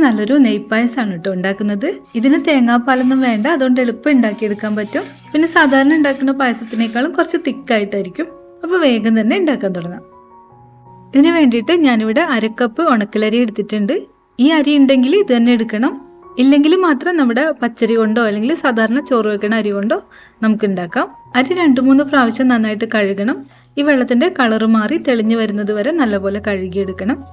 നല്ലൊരു നെയ്പ്പായസമാണ് കേട്ടോ ഉണ്ടാക്കുന്നത്. ഇതിന് തേങ്ങാപ്പാലൊന്നും വേണ്ട അതുകൊണ്ട് എളുപ്പം ഉണ്ടാക്കിയെടുക്കാൻ പറ്റും. പിന്നെ സാധാരണ ഉണ്ടാക്കുന്ന പായസത്തിനേക്കാളും കുറച്ച് തിക്കായിട്ടായിരിക്കും. അപ്പോൾ വേഗം തന്നെ ഉണ്ടാക്കാൻ തുടങ്ങാം. ഇതിന് വേണ്ടിയിട്ട് ഞാനിവിടെ അരക്കപ്പ് ഉണക്കലരി എടുത്തിട്ടുണ്ട്. ഈ അരി ഉണ്ടെങ്കിൽ ഇത് തന്നെ എടുക്കണം. ഇല്ലെങ്കിൽ മാത്രം നമ്മുടെ പച്ചരി കൊണ്ടോ അല്ലെങ്കിൽ സാധാരണ ചോറ് വെക്കണ അരി കൊണ്ടോ നമുക്ക് ഉണ്ടാക്കാം. അരി രണ്ട് മൂന്ന് പ്രാവശ്യം നന്നായിട്ട് കഴുകണം. ഈ വെള്ളത്തിന്റെ കളറ് മാറി തെളിഞ്ഞു വരുന്നത് വരെ നല്ലപോലെ കഴുകിയെടുക്കണം.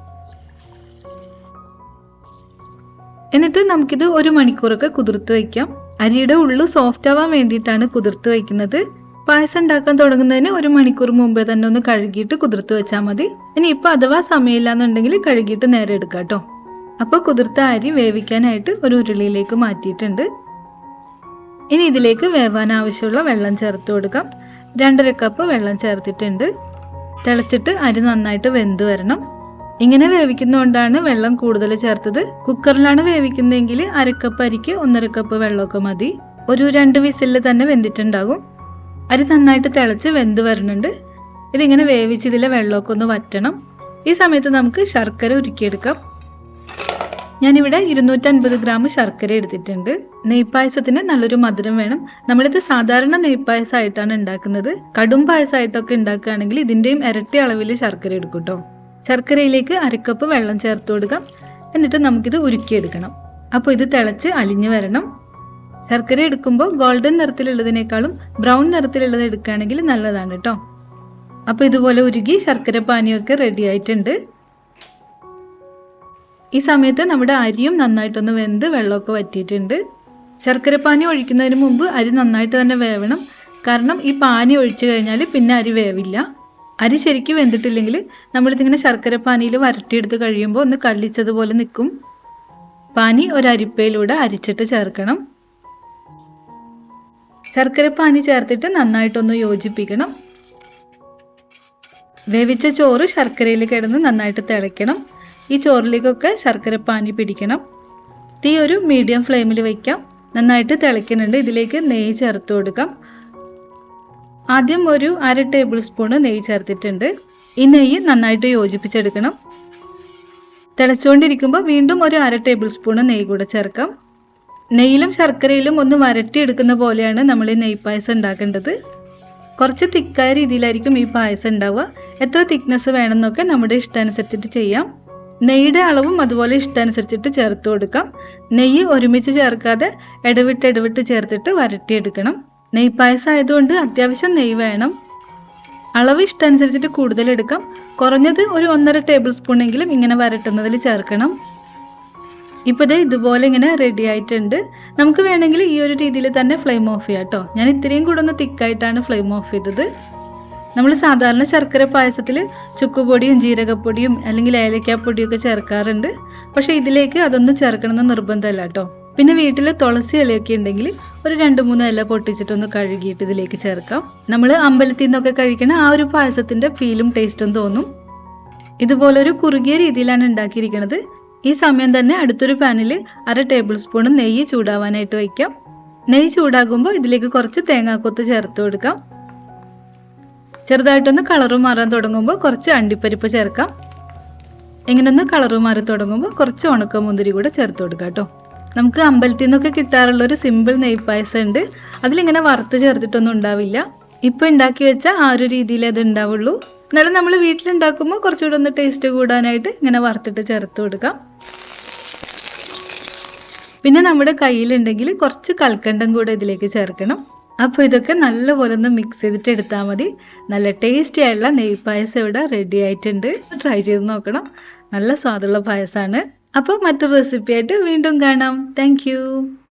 എന്നിട്ട് നമുക്കിത് ഒരു മണിക്കൂറൊക്കെ കുതിർത്ത് വയ്ക്കാം. അരിയുടെ ഉള്ളു സോഫ്റ്റ് ആവാൻ വേണ്ടിയിട്ടാണ് കുതിർത്ത് വയ്ക്കുന്നത്. പായസം ഉണ്ടാക്കാൻ തുടങ്ങുന്നതിന് ഒരു മണിക്കൂർ മുമ്പേ തന്നെ ഒന്ന് കഴുകിയിട്ട് കുതിർത്ത് വെച്ചാൽ മതി. ഇനി ഇപ്പൊ അഥവാ സമയമില്ല എന്നുണ്ടെങ്കിൽ കഴുകിയിട്ട് നേരെ എടുക്കാം കേട്ടോ. അപ്പോൾ കുതിർത്ത അരി വേവിക്കാനായിട്ട് ഒരു ഉരുളിയിലേക്ക് മാറ്റിയിട്ടുണ്ട്. ഇനി ഇതിലേക്ക് വേവാൻ ആവശ്യമുള്ള വെള്ളം ചേർത്ത് കൊടുക്കാം. രണ്ടര കപ്പ് വെള്ളം ചേർത്തിട്ടുണ്ട്. തിളച്ചിട്ട് അരി നന്നായിട്ട് വെന്ത് വരണം. ഇങ്ങനെ വേവിക്കുന്നതുകൊണ്ടാണ് വെള്ളം കൂടുതൽ ചേർത്തത്. കുക്കറിലാണ് വേവിക്കുന്നതെങ്കിൽ അരക്കപ്പ് അരിക്ക് ഒന്നര കപ്പ് വെള്ളമൊക്കെ മതി. ഒരു രണ്ട് വിസിലിൽ തന്നെ വെന്തിട്ടുണ്ടാകും. അരി നന്നായിട്ട് തിളച്ച് വെന്ത് വരുന്നുണ്ട്. ഇതിങ്ങനെ വേവിച്ചതിലെ വെള്ളമൊക്കെ ഒന്ന് വറ്റണം. ഈ സമയത്ത് നമുക്ക് ശർക്കര ഉരുക്കിയെടുക്കാം. ഞാനിവിടെ ഇരുന്നൂറ്റൻപത് ഗ്രാം ശർക്കര എടുത്തിട്ടുണ്ട്. നെയ്പായസത്തിന് നല്ലൊരു മധുരം വേണം. നമ്മളിത് സാധാരണ നെയ്പായസമായിട്ടാണ് ഉണ്ടാക്കുന്നത്. കടും പായസമായിട്ടൊക്കെ ഉണ്ടാക്കുകയാണെങ്കിൽ ഇതിന്റെയും ഇരട്ടി അളവിൽ ശർക്കര എടുക്കും കേട്ടോ ശർക്കരയിലേക്ക് അരക്കപ്പ് വെള്ളം ചേർത്ത് കൊടുക്കാം. എന്നിട്ട് നമുക്കിത് ഉരുക്കിയെടുക്കണം. അപ്പോൾ ഇത് തിളച്ച് അലിഞ്ഞു വരണം. ശർക്കര എടുക്കുമ്പോൾ ഗോൾഡൻ നിറത്തിലുള്ളതിനേക്കാളും ബ്രൗൺ നിറത്തിലുള്ളത് എടുക്കുകയാണെങ്കിൽ നല്ലതാണ് കേട്ടോ. അപ്പോൾ ഇതുപോലെ ഉരുകി ശർക്കര പാനിയൊക്കെ റെഡി ആയിട്ടുണ്ട്. ഈ സമയത്ത് നമ്മുടെ അരിയും നന്നായിട്ടൊന്ന് വെന്ത് വെള്ളമൊക്കെ വറ്റിയിട്ടുണ്ട്. ശർക്കര പാനി ഒഴിക്കുന്നതിന് മുമ്പ് അരി നന്നായിട്ട് തന്നെ വേവണം. കാരണം ഈ പാനി ഒഴിച്ചു കഴിഞ്ഞാൽ പിന്നെ അരി വേവില്ല. അരി ശരിക്കും വെന്തിട്ടില്ലെങ്കിൽ നമ്മളിതിങ്ങനെ ശർക്കര പാനിയിൽ വരട്ടിയെടുത്ത് കഴിയുമ്പോൾ ഒന്ന് കല്ലിച്ചതുപോലെ നിൽക്കും. പാനി ഒരു അരിപ്പയിലൂടെ അരിച്ചിട്ട് ചേർക്കണം. ശർക്കര പാനി ചേർത്തിട്ട് നന്നായിട്ടൊന്ന് യോജിപ്പിക്കണം. വേവിച്ച ചോറ് ശർക്കരയിൽ കിടന്ന് നന്നായിട്ട് തിളയ്ക്കണം. ഈ ചോറിലേക്കൊക്കെ ശർക്കര പാനി പിടിക്കണം. തീ ഒരു മീഡിയം ഫ്ലെയിമിൽ വയ്ക്കാം നന്നായിട്ട് തിളയ്ക്കുന്നുണ്ട്. ഇതിലേക്ക് നെയ്യ് ചേർത്ത് കൊടുക്കാം. ആദ്യം ഒരു അര ടേബിൾ സ്പൂണ് നെയ്യ് ചേർത്തിട്ടുണ്ട്. ഈ നെയ്യ് നന്നായിട്ട് യോജിപ്പിച്ചെടുക്കണം. തിളച്ചുകൊണ്ടിരിക്കുമ്പോൾ വീണ്ടും ഒരു അര ടേബിൾ സ്പൂണ് നെയ്യ് കൂടെ ചേർക്കാം. നെയ്യിലും ശർക്കരയിലും ഒന്ന് വരട്ടിയെടുക്കുന്ന പോലെയാണ് നമ്മൾ ഈ നെയ്യ് പായസം ഉണ്ടാക്കേണ്ടത്. കുറച്ച് തിക്കായ രീതിയിലായിരിക്കും ഈ പായസം ഉണ്ടാവുക. എത്ര തിക്നെസ് വേണമെന്നൊക്കെ നമ്മുടെ ഇഷ്ടമനുസരിച്ചിട്ട് ചെയ്യാം. നെയ്യുടെ അളവും അതുപോലെ ഇഷ്ടമനുസരിച്ചിട്ട് ചേർത്ത് കൊടുക്കാം. നെയ്യ് ഒരുമിച്ച് ചേർക്കാതെ ഇടവിട്ട് ഇടവിട്ട് ചേർത്തിട്ട് വരട്ടിയെടുക്കണം. നെയ്യ് പായസം ആയതുകൊണ്ട് അത്യാവശ്യം നെയ്യ് വേണം. അളവ് ഇഷ്ടമനുസരിച്ചിട്ട് കൂടുതൽ എടുക്കാം. കുറഞ്ഞത് ഒരു ഒന്നര ടേബിൾ സ്പൂൺ എങ്കിലും ഇങ്ങനെ വരട്ടുന്നതിൽ ചേർക്കണം. ഇപ്പോൾ ദേ ഇതുപോലെ ഇങ്ങനെ റെഡി ആയിട്ടുണ്ട്. നമുക്ക് വേണമെങ്കിൽ ഈ ഒരു രീതിയിൽ തന്നെ ഫ്ലെയിം ഓഫ് ചെയ്യാം കേട്ടോ ഞാൻ ഇത്രയും കൂടെ ഒന്ന് തിക്കായിട്ടാണ് ഫ്ലെയിം ഓഫ് ചെയ്തത്. നമ്മൾ സാധാരണ ശർക്കര പായസത്തിൽ ചുക്കുപൊടിയും ജീരകപ്പൊടിയും അല്ലെങ്കിൽ ഏലക്കാപ്പൊടിയും ഒക്കെ ചേർക്കാറുണ്ട്. പക്ഷേ ഇതിലേക്ക് അതൊന്നും ചേർക്കണമെന്ന് നിർബന്ധമല്ല കേട്ടോ പിന്നെ വീട്ടിൽ തുളസി ഇലയൊക്കെ ഉണ്ടെങ്കിൽ ഒരു രണ്ട് മൂന്ന് ഇല പൊട്ടിച്ചിട്ടൊന്ന് കഴുകിയിട്ട് ഇതിലേക്ക് ചേർക്കാം. നമ്മൾ അമ്പലത്തിൽ നിന്നൊക്കെ കഴിക്കണ ആ ഒരു പായസത്തിന്റെ ഫീലും ടേസ്റ്റും തോന്നും. ഇതുപോലെ ഒരു കുറുകിയ രീതിയിലാണ് ഉണ്ടാക്കിയിരിക്കുന്നത് ഈ സമയം തന്നെ അടുത്തൊരു പാനിൽ അര ടേബിൾ സ്പൂൺ നെയ്യ് ചൂടാവാനായിട്ട് വയ്ക്കാം. നെയ്യ് ചൂടാകുമ്പോൾ ഇതിലേക്ക് കുറച്ച് തേങ്ങാക്കൊത്ത് ചേർത്ത് കൊടുക്കാം. ചെറുതായിട്ടൊന്ന് കളറ് മാറാൻ തുടങ്ങുമ്പോൾ കുറച്ച് അണ്ടിപ്പരിപ്പ് ചേർക്കാം. ഇങ്ങനൊന്ന് കളറ് മാറി തുടങ്ങുമ്പോൾ കുറച്ച് ഉണക്കമുന്തിരി കൂടെ ചേർത്ത് കൊടുക്കാം കേട്ടോ. നമുക്ക് അമ്പലത്തിൽ നിന്നൊക്കെ കിട്ടാറുള്ള ഒരു സിമ്പിൾ നെയ് പായസം ഉണ്ട്. അതിലിങ്ങനെ വറുത്ത് ചേർത്തിട്ടൊന്നും ഉണ്ടാവില്ല. ഇപ്പൊ ഉണ്ടാക്കി വെച്ച ആ ഒരു രീതിയിൽ അത് ഉണ്ടാവുള്ളൂ. എന്നാലും നമ്മൾ വീട്ടിലുണ്ടാക്കുമ്പോൾ കുറച്ചുകൂടെ ഒന്ന് ടേസ്റ്റ് കൂടാനായിട്ട് ഇങ്ങനെ വറുത്തിട്ട് ചേർത്ത് കൊടുക്കാം. പിന്നെ നമ്മുടെ കയ്യിലുണ്ടെങ്കിൽ കുറച്ച് കൽക്കണ്ടം കൂടെ ഇതിലേക്ക് ചേർക്കണം. അപ്പോൾ ഇതൊക്കെ നല്ലപോലെ ഒന്ന് മിക്സ് ചെയ്തിട്ട് എടുത്താൽ മതി. നല്ല ടേസ്റ്റി ആയിട്ടുള്ള നെയ് പായസം ഇവിടെ റെഡി ആയിട്ടുണ്ട്. ട്രൈ ചെയ്ത് നോക്കണം. നല്ല സ്വാദുള്ള പായസമാണ്. അപ്പോൾ മറ്റൊരു റെസിപ്പി ആയിട്ട് വീണ്ടും കാണാം. താങ്ക്